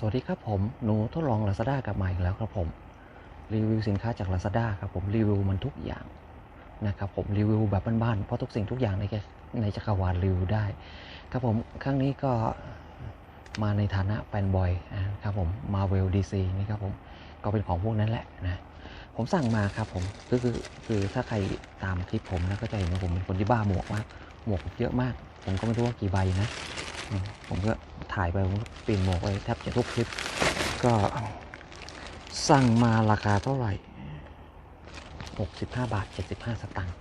สวัสดีครับผม หนูทดลอง Lazada กลับมาอีกแล้วครับผม รีวิวสินค้าจาก Lazada ครับผมรีวิวมันทุกอย่างนะครับผมรีวิวแบบบ้านๆเพราะทุกสิ่งทุกอย่างในในจักรวาลรีวิวได้ ครับผมครั้งนี้ก็มาในฐานะแฟนบอยนะครับผม Marvel DC นี่ครับผมก็เป็นของพวกนั้นแหละนะผมสั่งมาครับผมคือคือคือถ้าใครตามคลิปผมนะก็จะเห็นว่าผมเป็นคนที่บ้าหมวกมากหมวกเยอะมาก ผมก็ไม่รู้ว่ากี่ใบนะ ผมก็ถ่ายไปผมก็ปีนหมวกไปแทบจะทุกคลิป ก็สั่งมาราคาเท่าไหร่ 65 บาท 75 สตางค์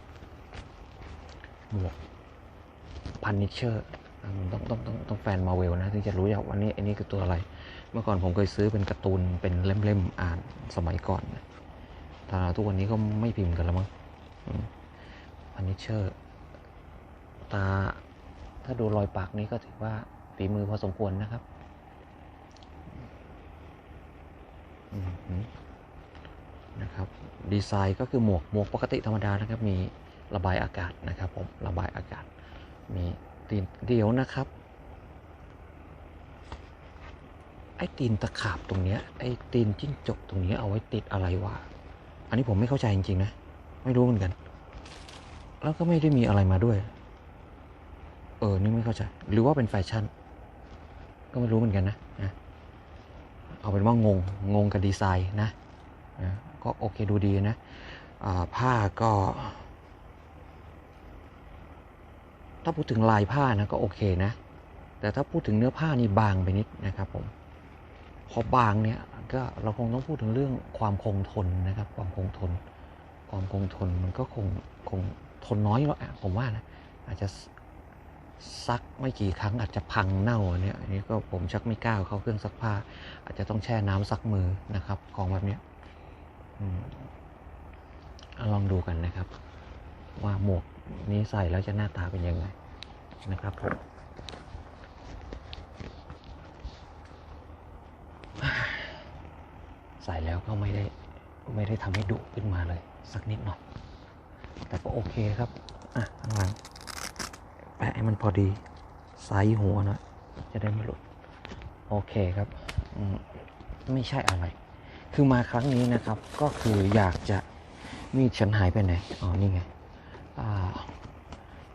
หมวกพันนิเชอร์ต้องต้องต้องต้องแฟนมาเวลนะถึงจะรู้อย่างวันนี้อันนี้คือตัวอะไร เมื่อก่อนผมเคยซื้อเป็นการ์ตูนเป็นเล่มๆอ่านสมัยก่อนนะแต่ทุกวันนี้ก็ไม่พิมพ์กันแล้วมั้งพันนิเชอร์ตา ถ้าดูรอยปากนี้ก็ถือว่าฝีมือพอสมควรนะครับนะครับดีไซน์ก็คือหมวกหมวกปกติธรรมดานะครับ มีระบายอากาศนะครับผมระบายอากาศ มีตีนเดียวนะครับไอ้ตีนตะขาบตรงเนี้ยไอ้ตีนจิ้งจกตรงนี้เอาไว้ติดอะไรวะอันนี้ผมไม่เข้าใจจริงๆนะ ไม่รู้เหมือนกัน แล้วก็ไม่ได้มีอะไรมาด้วย เออ นี่ไม่เข้าใจ หรือว่าเป็นแฟชั่น ก็ไม่รู้เหมือนกันนะนะเอาเป็นว่างง งงกับดีไซน์นะนะก็โอเคดูดีนะผ้าก็ ถ้าพูดถึงลายผ้านะก็โอเคนะ แต่ถ้าพูดถึงเนื้อผ้านี่บางไปนิดนะครับผมพอบางเนี่ยก็เราคงต้องพูดถึงเรื่องความคงทนนะครับ ความคงทน ความคงทนมันก็คงคงทนน้อยแล้วอะผมว่านะอาจจะ ซักไม่กี่ครั้งอาจจะพังเน่าอันเนี้ยอันนี้ก็ผมชักไม่กล้าเข้าเครื่องซักผ้า อาจจะต้องแช่น้ำซักมือนะครับ ของแบบเนี้ยอลองดูกันนะครับ ว่าหมวกนี้ใส่แล้วจะหน้าตาเป็นยังไงนะครับผมใส่แล้วก็ไม่ได้ไม่ได้ทำให้ดุขึ้นมาเลย สักนิดหน่อย แต่ก็โอเคครับ อะข้างหลัง แปะให้มันพอดีไซส์หัวนะ จะได้ไม่หลุด โอเคครับไม่ใช่อะไร คือมาครั้งนี้นะครับ ก็คืออยากจะมีดฉันหายไปไหน อ๋อ นี่ไงอ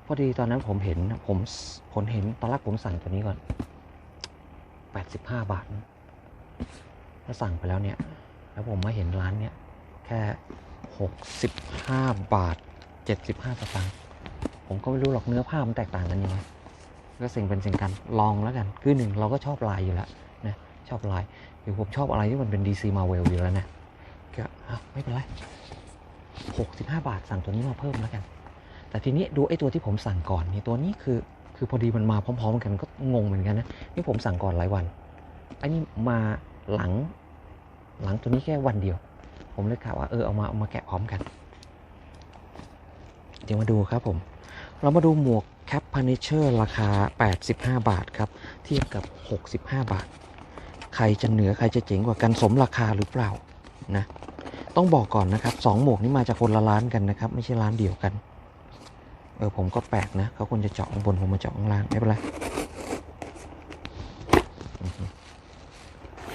พอดีตอนนั้นผมเห็นผมผมเห็นตอนแรกผมสั่งตัวนี้ก่อน 85 บาทถ้าสั่งไปแล้วเนี่ย แล้วผมมาเห็นร้านเนี่ย แค่ 65 บาท 75สตางค์ ผมก็ไม่รู้หรอกเนื้อผ้ามันแตกต่างกันยังไงก็สิ่งเป็นสิ่งกันลองแล้วกัน คือหนึ่งเราก็ชอบลายอยู่แล้วนะชอบลายคือผมชอบอะไรที่มันเป็น DC Marvel อยู่แล้วนะก็ไม่เป็นไร65 บาทสั่งตัวนี้มาเพิ่มแล้วกัน แต่ทีนี้ดูไอ้ตัวที่ผมสั่งก่อนนี่ตัวนี้คือคือพอดีมันมาพร้อม ๆ กันก็งงเหมือนกันนะนี่ผมสั่งก่อนหลายวันไอันนี้มาหลังหลังตัวนี้แค่วันเดียว ผมเลยกะว่าเออเอามาเอามาแกะพร้อมกัน เดี๋ยวมาดูครับผม เรามาดูหมวกแคปพานิเชอร์ราคา 85 บาทครับ เทียบกับ 65 บาท ใครจะเหนือใครจะเจ๋งกว่ากันสมราคาหรือเปล่านะต้องบอกก่อนนะครับสองหมวกนี้มาจากคนละร้านกันนะครับ ไม่ใช่ร้านเดียวกัน เออผมก็แปลกนะเขาควรจะเจาะข้างบนผมมาเจาะข้างล่างไม่เป็นไร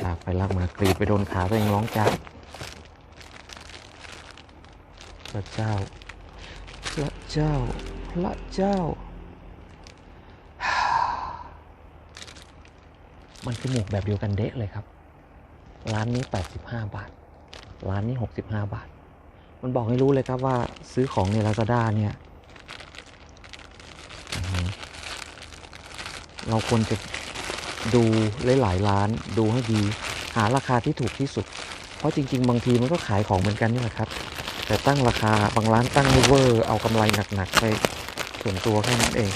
ลากไปลากมากรีดไปโดนขาตัวเองร้องจ้าพระเจ้าพระเจ้า พระเจ้า มันคือหมวกแบบเดียวกันเดะเลยครับ ร้านนี้ 85 บาท ร้านนี้ 65 บาท มันบอกให้รู้เลยครับว่าซื้อของใน Lazada เนี่ย เราควรจะดูหลายๆร้านดูให้ดี หาราคาที่ถูกที่สุด เพราะจริง ๆ บางทีมันก็ขายของเหมือนกันนี่แหละครับ แต่ตั้งราคาบางร้านตั้งเวอร์ เอากำไรหนักๆไปส่วนตัวแค่นั้นเอง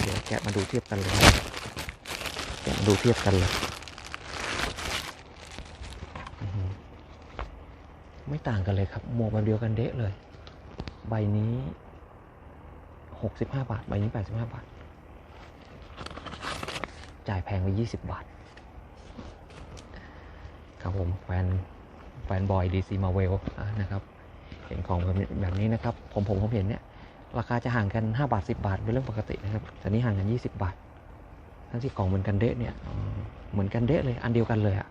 เดี๋ยวแกะมาดูเทียบกันเลยแกะมาดูเทียบกันเลยไม่ต่างกันเลยครับหมวกแบบเดียวกันเดะเลย ใบนี้หกสิบห้าบาท ใบนี้แปดสิบห้าบาท จ่ายแพงไปยี่สิบบาท ครับผมแฟนแฟนบอยดีซีมาเวลนะครับ เห็นของแบบนี้นะครับ ผมผมผมเห็นเนี่ยราคาจะห่างกัน 5 บาท 10 บาทเป็นเรื่องปกตินะครับแต่นี่ห่างกัน 20 บาท ทั้งที่กล่องเหมือนกันเดะเนี่ยเหมือนกันเดะเลย อันเดียวกันเลยอะ่ะ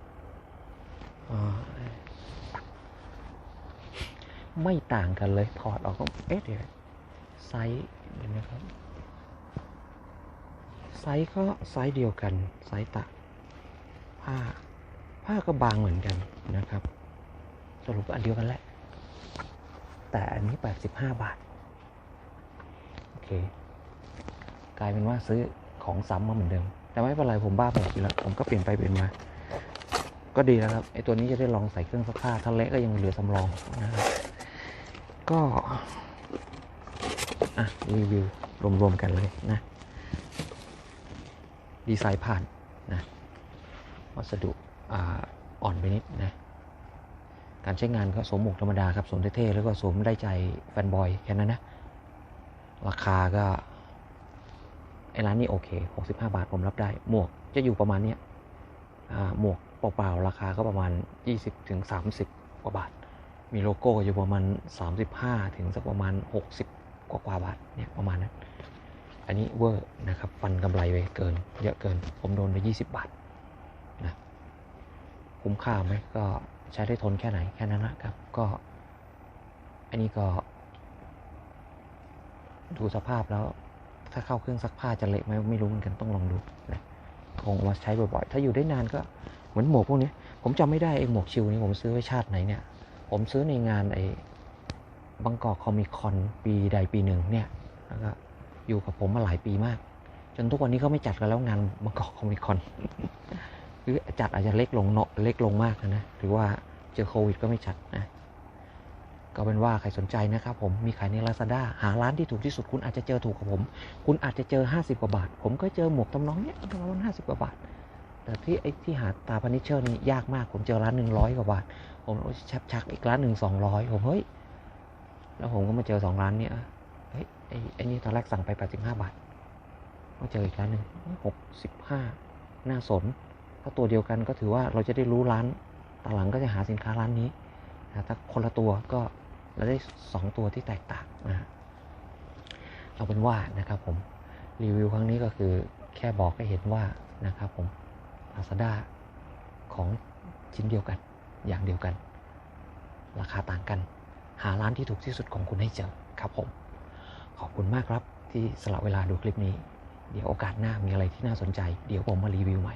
ไม่ต่างกันเลยถอดออกก็เอ๊ะเดี๋ยวไซส์เดี๋ยวนะครับไซส์ก็ไซส์เดียวกันไซส์ตะผ้าผ้าก็บางเหมือนกันนะครับ สรุปอันเดียวกันแหละ แต่อันนี้ 85 บาท โอเค กลายเป็นว่าซื้อของซ้ำมาเหมือนเดิม แต่ไม่เป็นไรผมบ้าหมดอยู่แล้ว ผมก็เปลี่ยนไปเปลี่ยนมา ก็ดีแล้วครับ ไอตัวนี้จะได้ลองใส่เครื่องซักผ้าถ้าเละก็ยังเหลือสำรองนะครับ ก็ อะ รีวิว รวม ๆ กันเลยนะ ดีไซน์ผ่านนะ วัสดุอ่อ่อนไปนิดนะ การใช้งานก็สวมหมวกธรรมดาครับสวมเท่ๆแล้วก็สวมได้ใจแฟนบอยแค่นั้นนะ ราคาก็ไอ้ร้านนี้โอเค 65 บาทผมรับได้ หมวกจะอยู่ประมาณเนี้ยหมวกเปล่าๆราคาก็ประมาณ 20ถึง30 กว่าบาท มีโลโก้อยู่ประมาณ 35 ถึงสักประมาณ 60 กว่ากว่าบาทเนี่ยประมาณนั้น อันนี้เวอร์นะครับฟันกำไรไปเกิน เยอะเกิน ผมโดนไป 20 บาทนะคุ้มค่าไหมก็ ใช้ได้ทนแค่ไหนแค่นั้นนะครับ ก็ อันนี้ก็ ดูสภาพแล้ว ถ้าเข้าเครื่องซักผ้าจะเละไหมไม่รู้เหมือนกันต้องลองดูนะคงเอามาใช้บ่อยๆ ถ้าอยู่ได้นานก็เหมือนหมวกพวกนี้ ผมจำไม่ได้ไอ้หมวกชิวนี้ผมซื้อไว้ชาติไหนเนี่ย ผมซื้อในงานไอ้บางกอกคอมิคอนปีใดปีหนึ่งเนี่ยแล้วก็อยู่กับผมมาหลายปีมาก จนทุกวันนี้ก็ไม่จัดกันแล้วงานบางกอกคอมิคอน คือจัดอาจจะเล็กลงเนาะเล็กลงมากนะ หรือว่าเจอโควิดก็ไม่จัดนะ ก็เป็นว่าใครสนใจนะครับผม มีขายใน Lazada หาร้านที่ถูกที่สุดคุณอาจจะเจอถูกกับผม คุณอาจจะเจอ 50 กว่าบาท ผมก็เจอหมวกตำน้องเนี้ยประมาณห้าสิบกว่าบาท แต่ที่ไอ้ที่หาตาพานิเชอร์นี่ยากมาก ผมเจอร้านหนึ่งร้อยกว่าบาท ผมชักชักอีกร้านหนึ่งสองร้อยผมเฮ้ย แล้วผมก็มาเจอสองร้านเนี้ย เฮ้ยไอ้ไอ้นี่ตอนแรกสั่งไปแปดสิบห้าบาทมาเจออีกร้านหนึ่งหกสิบห้าน่าสน ถ้าตัวเดียวกันก็ถือว่าเราจะได้รู้ร้านตหลังก็จะหาสินค้าร้านนี้นะถ้าคนละตัวก็เราได้สองตัวที่แตกต่างนะฮะเอาเป็นว่านะครับผมรีวิวครั้งนี้ก็คือแค่บอกให้เห็นว่านะครับผม Lazada ของชิ้นเดียวกันอย่างเดียวกัน ราคาต่างกัน หาร้านที่ถูกที่สุดของคุณให้เจอครับผม ขอบคุณมากครับที่สละเวลาดูคลิปนี้ เดี๋ยวโอกาสหน้ามีอะไรที่น่าสนใจ เดี๋ยวผมมารีวิวใหม่